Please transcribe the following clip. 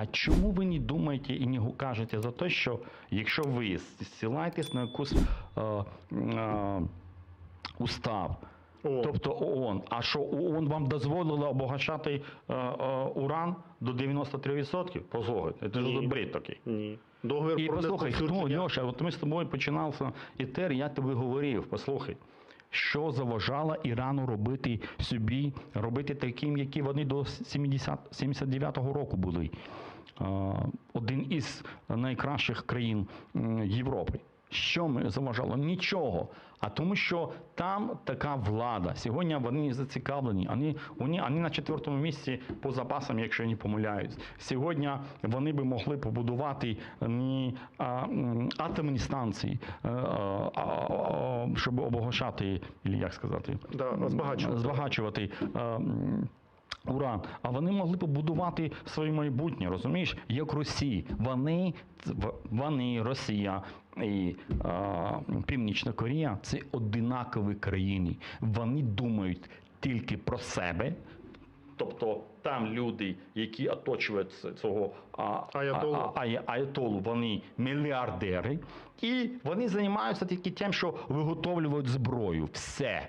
А чому ви не думаєте і не кажете за те, що якщо ви зсилаєтесь на якусь е, е, устав, О. тобто ООН, а що ООН вам дозволило обогащати е, е, уран до 93%? Послухайте, це ж бред такий. Ні. Договір І про послухай, хто, нерозповсюдження- Льоша, от ми з тобою починався етер, я тобі говорив, послухай, що заважало Ірану робити собі, робити таким, які вони до 70, 79-го року були. Один із найкращих країн Європи. Що ми заважало? Нічого. А тому, що там така влада. Сьогодні вони зацікавлені. Вони, вони, вони на четвертому місці по запасам, якщо я не помиляюсь. Сьогодні вони би могли побудувати не а, атомні станції, е, а, а, а, щоб обогащати, як сказати, Да, збагачувати. збагачувати. е, м, Уран, а вони могли побудувати своє майбутнє, розумієш? Як Росії. Вони, вони, Росія і а, Північна Корея це одинакові країни. Вони думають тільки про себе. Тобто там люди, які оточують цього а, Аятолу. а- а- аятолу, вони мільярдери, і вони займаються тільки тим, що виготовлюють зброю. Все.